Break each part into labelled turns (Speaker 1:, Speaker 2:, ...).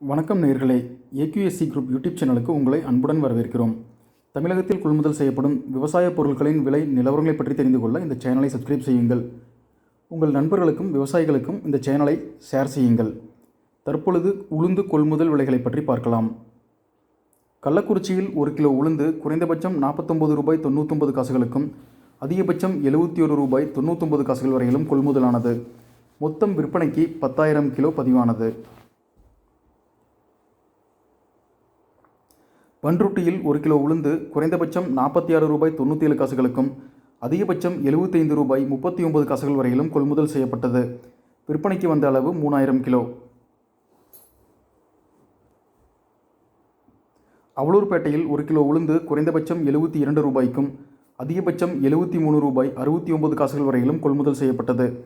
Speaker 1: வணக்கம் நேர்களே. AQSC group YouTube சேனலுக்கு உங்களை அன்புடன் வரவேற்கிறோம். தமிழகத்தில் கொள்முதல் செய்யப்படும் விவசாய பொருட்களின் விலை நிலவரங்களை பற்றி தெரிந்து கொள்ள இந்த சேனலை சப்ஸ்கிரைப் செய்யுங்கள். உங்கள் நண்பர்களுக்கும் விவசாயிகளுக்கும் இந்த சேனலை ஷேர் செய்யுங்கள். தற்பொழுது உளுந்து கொள்முதல் விலைகளை பற்றி பார்க்கலாம். கள்ளக்குறிச்சியில் ஒரு கிலோ உளுந்து குறைந்தபட்சம் நாற்பத்தொம்பது ரூபாய் தொண்ணூத்தொம்பது காசுகளுக்கும் அதிகபட்சம் எழுபத்தி ஒரு ரூபாய் தொண்ணூத்தொம்பது காசுகள் வரையிலும் கொள்முதலானது. மொத்தம் விற்பனைக்கு பத்தாயிரம் கிலோ பதிவானது. பன்ருட்டியில் ஒரு கிலோ உளுந்து குறைந்தபட்சம் நாற்பத்தி ஆறு ரூபாய் தொண்ணூற்றி ஏழு காசுகளுக்கும் அதிகபட்சம் எழுபத்தைந்து ரூபாய் முப்பத்தி ஒன்பது காசுகள் வரையிலும் கொள்முதல் செய்யப்பட்டது. விற்பனைக்கு வந்த அளவு மூணாயிரம் கிலோ. அவலூர்பேட்டையில் ஒரு கிலோ உளுந்து குறைந்தபட்சம் எழுபத்தி இரண்டு ரூபாய்க்கும் அதிகபட்சம் எழுபத்தி மூணு ரூபாய் அறுபத்தி ஒன்பது காசுகள் வரையிலும் கொள்முதல் செய்யப்பட்டது.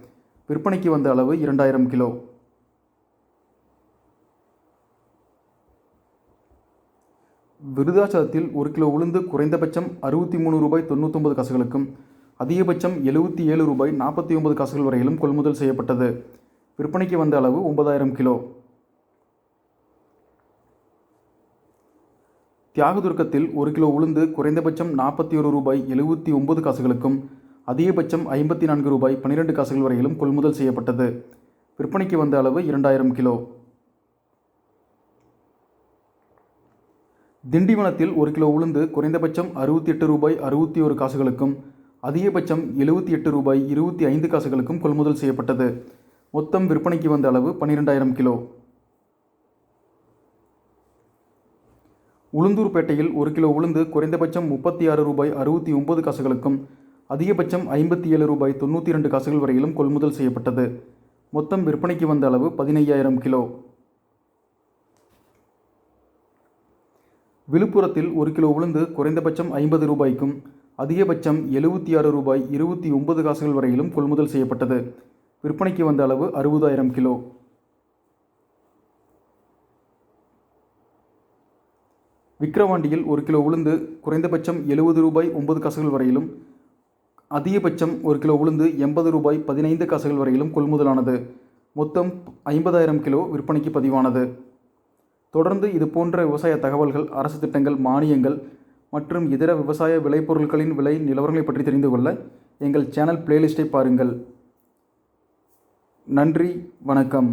Speaker 1: விற்பனைக்கு வந்த அளவு இரண்டாயிரம் கிலோ. விருதாச்சலத்தில் ஒரு கிலோ உளுந்து குறைந்தபட்சம் அறுபத்தி மூணு ரூபாய் தொண்ணூத்தொம்பது காசுகளுக்கும் அதிகபட்சம் எழுபத்தி ஏழு ரூபாய் நாற்பத்தி ஒன்பது காசுகள் வரையிலும் கொள்முதல் செய்யப்பட்டது. விற்பனைக்கு வந்த அளவு ஒன்பதாயிரம் கிலோ. தியாகதுர்க்கத்தில் ஒரு கிலோ உளுந்து குறைந்தபட்சம் நாற்பத்தி ஒரு ரூபாய் எழுபத்தி ஒன்பது காசுகளுக்கும் அதிகபட்சம் ஐம்பத்தி நான்கு ரூபாய் பன்னிரெண்டு காசுகள் வரையிலும் கொள்முதல் செய்யப்பட்டது. விற்பனைக்கு வந்த அளவு இரண்டாயிரம் கிலோ. திண்டிவனத்தில் ஒரு கிலோ உளுந்து குறைந்தபட்சம் அறுபத்தி எட்டு ரூபாய் அறுபத்தி ஒரு காசுகளுக்கும் அதிகபட்சம் எழுபத்தி எட்டு ரூபாய் இருபத்தி ஐந்து காசுகளுக்கும் கொள்முதல் செய்யப்பட்டது. மொத்தம் விற்பனைக்கு வந்த அளவு பன்னிரெண்டாயிரம் கிலோ. உளுந்தூர்பேட்டையில் ஒரு கிலோ உளுந்து குறைந்தபட்சம் முப்பத்தி ஆறு ரூபாய் அறுபத்தி ஒன்பது காசுகளுக்கும் அதிகபட்சம் ஐம்பத்தி ஏழு ரூபாய் தொண்ணூற்றி இரண்டு காசுகள் வரையிலும் கொள்முதல் செய்யப்பட்டது. மொத்தம் விற்பனைக்கு வந்த அளவு பதினையாயிரம் கிலோ. விழுப்புரத்தில் ஒரு கிலோ உளுந்து குறைந்தபட்சம் ஐம்பது ரூபாய்க்கும் அதிகபட்சம் எழுபத்தி ஆறு ரூபாய் இருபத்தி ஒன்பது காசுகள் வரையிலும் கொள்முதல் செய்யப்பட்டது. விற்பனைக்கு வந்த அளவு அறுபதாயிரம் கிலோ. விக்கிரவாண்டியில் ஒரு கிலோ உளுந்து குறைந்தபட்சம் எழுபது ரூபாய் ஒன்பது காசுகள் வரையிலும் அதிகபட்சம் ஒரு கிலோ உளுந்து எண்பது ரூபாய் பதினைந்து காசுகள் வரையிலும் கொள்முதலானது. மொத்தம் ஐம்பதாயிரம் கிலோ விற்பனைக்கு பதிவானது. தொடர்ந்து இது போன்ற விவசாய தகவல்கள் அரசு திட்டங்கள் மானியங்கள் மற்றும் இதர விவசாய விளைபொருட்களின் விலை நிலவரங்களை பற்றி தெரிந்து கொள்ள எங்கள் சேனல் பிளேலிஸ்ட்டை பாருங்கள். நன்றி வணக்கம்.